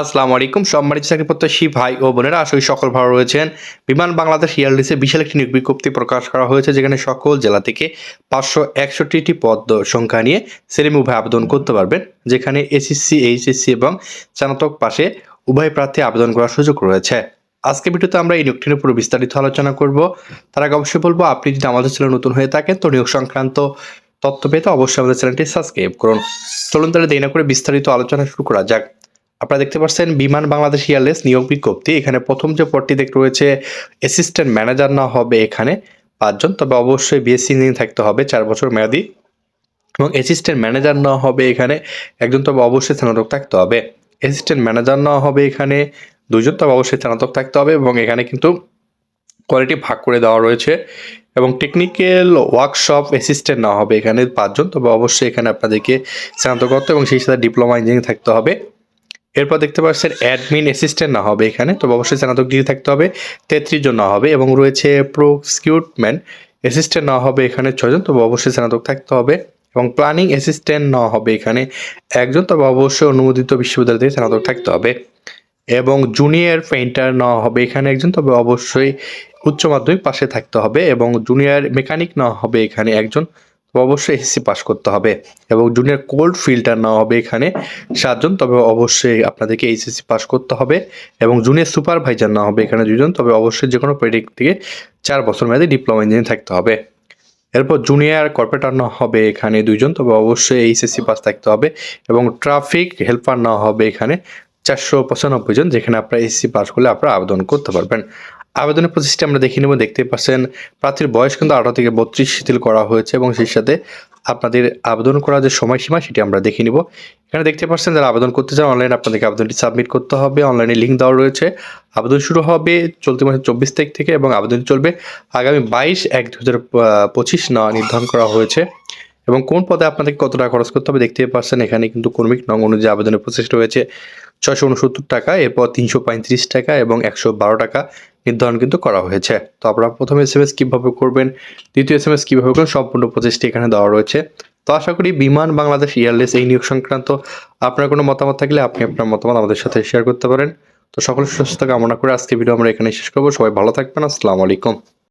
আসসালামু আলাইকুম। সম্মানিত চাকরি প্রত্যাশী ভাই ও বোনেরা আসলে সকল ভালো রয়েছেন। বিমান বাংলাদেশ এয়ারলাইন্সে বিশাল একটি নিয়োগ বিজ্ঞপ্তি প্রকাশ করা হয়েছে, যেখানে সকল জেলা থেকে পাঁচশো একষট্টিটি পদ সংখ্যা নিয়ে সেরেমি উভয় আবেদন করতে পারবেন, যেখানে এসএসসি এইচএসসি এবং স্নাতক পাশে উভয় প্রার্থী আবেদন করার সুযোগ রয়েছে। আজকে ভিডিওতে আমরা এই নিয়োগটির উপর বিস্তারিত আলোচনা করব। তার আগে অবশ্যই বলব, আপনি যদি আমাদের চ্যানেল নতুন হয়ে থাকেন, তো নিয়োগ সংক্রান্ত তথ্য পেতে অবশ্যই আমাদের চ্যানেলটি সাবস্ক্রাইব করুন। চলুন তাহলে দেরি না করে বিস্তারিত আলোচনা শুরু করা যাক। আপনারা দেখতে পাচ্ছেন, বিমান বাংলাদেশ এয়ারলাইন্স নিয়োগ বিজ্ঞপ্তি। এখানে প্রথম যে পদটি দেখতে রয়েছে অ্যাসিস্ট্যান্ট ম্যানেজার না হবে এখানে পাঁচজন, তবে অবশ্যই বিএসসি নিয়ে থাকতে হবে, চার বছর মেয়াদি। এবং অ্যাসিস্ট্যান্ট ম্যানেজার না হবে এখানে একজন, তবে অবশ্যই স্নাতক থাকতে হবে। অ্যাসিস্ট্যান্ট ম্যানেজার না হবে এখানে দুজন তবে অবশ্যই স্নাতক থাকতে হবে এবং এখানে কিন্তু কোয়ালিটি ভাগ করে দেওয়া রয়েছে। এবং টেকনিক্যাল ওয়ার্কশপ অ্যাসিস্ট্যান্ট না হবে এখানে পাঁচজন, তবে অবশ্যই এখানে আপনাদেরকে স্নাতকত্ব এবং সেই সাথে ডিপ্লোমা ইঞ্জিনিয়ারিং থাকতে হবে। এরপর দেখতে পাচ্ছেন অ্যাডমিন অ্যাসিস্ট্যান্ট না হবে এখানে। তবে অবশ্যই স্নাতক ডিগ্রি থাকতে হবে, তেত্রিশ জন না হবে এবং রয়েছে প্রোসিকিউটম্যান অ্যাসিস্ট্যান্ট না হবে এখানে ছজন তবে অবশ্যই স্নাতক থাকতে হবে এবং প্ল্যানিং অ্যাসিস্ট্যান্ট না হবে এখানে একজন। তবে অবশ্যই অনুমোদিত বিশ্ববিদ্যালয় থেকে স্নাতক থাকতে হবে এবং জুনিয়র পেইন্টার নেওয়া হবে এখানে একজন। তবে অবশ্যই উচ্চ মাধ্যমিক পাশে থাকতে হবে এবং জুনিয়র মেকানিক না হবে এখানে একজন। অবশ্যই এসসি পাস করতে হবে এবং জুনিয়র কোল্ড ফিল্টার নেওয়া হবে এখানে সাতজন, তবে অবশ্যই আপনাদেরকে এইচএসসি পাস করতে হবে এবং জুনিয়র সুপারভাইজার নেওয়া হবে এখানে দুজন তবে অবশ্যই যে কোনো প্রেডিক থেকে চার বছর মেয়াদে ডিপ্লোমা ইঞ্জিনিয়ার থাকতে হবে। এরপর জুনিয়র কর্পোরেটর নেওয়া হবে এখানে দুইজন, তবে অবশ্যই এইচএসসি পাস থাকতে হবে এবং ট্রাফিক হেল্পার নেওয়া হবে এখানে চারশো পঁচানব্বই জন, যেখানে আপনারা এসসি পাস করলে আপনারা আবেদন করতে পারবেন। আবেদনের প্রসেসটি আমরা দেখে নেব। দেখতে পাচ্ছেন, প্রার্থীর বয়স কিন্তু আঠারো থেকে বত্রিশ শিথিল করা হয়েছে এবং সেই সাথে আপনাদের আবেদন করার যে সময়সীমা সেটি আমরা দেখে নিব। এখানে দেখতে পাচ্ছেন, যারা আবেদন করতে চান অনলাইনে আপনাদেরকে আবেদনটি সাবমিট করতে হবে। অনলাইনে লিঙ্ক দেওয়া রয়েছে। আবেদন শুরু হবে চলতি মাসের চব্বিশ তারিখ থেকে এবং আবেদন চলবে আগামী বাইশ এক দু হাজার পঁচিশ নির্ধারণ করা হয়েছে। এবং কোন পদে আপনাদেরকে কত টাকা খরচ করতে হবে দেখতে পাচ্ছেন, এখানে কিন্তু কর্মিক নং অনুযায়ী আবেদনের প্রসেস রয়েছে। ছয়শো উনসত্তর টাকা, এরপর তিনশো পঁয়ত্রিশ টাকা এবং একশো বারো টাকা। নির্ধারণ কিন্তু করা হয়েছে। তো আপনারা প্রথম এস এম এস কীভাবে করবেন, দ্বিতীয় এস এম এস কীভাবে করবেন, সম্পূর্ণ প্রচেষ্টা এখানে দেওয়া রয়েছে। তো আশা করি বিমান, বাংলাদেশ এয়ারলেস এই নিয়োগ সংক্রান্ত আপনার কোনো মতামত থাকলে আপনি আপনার মতামত আমাদের সাথে শেয়ার করতে পারেন। তো সকল সুস্থতা কামনা করে আজকে ভিডিও আমরা এখানে শেষ করব। সবাই ভালো থাকবেন। আসসালামু আলাইকুম।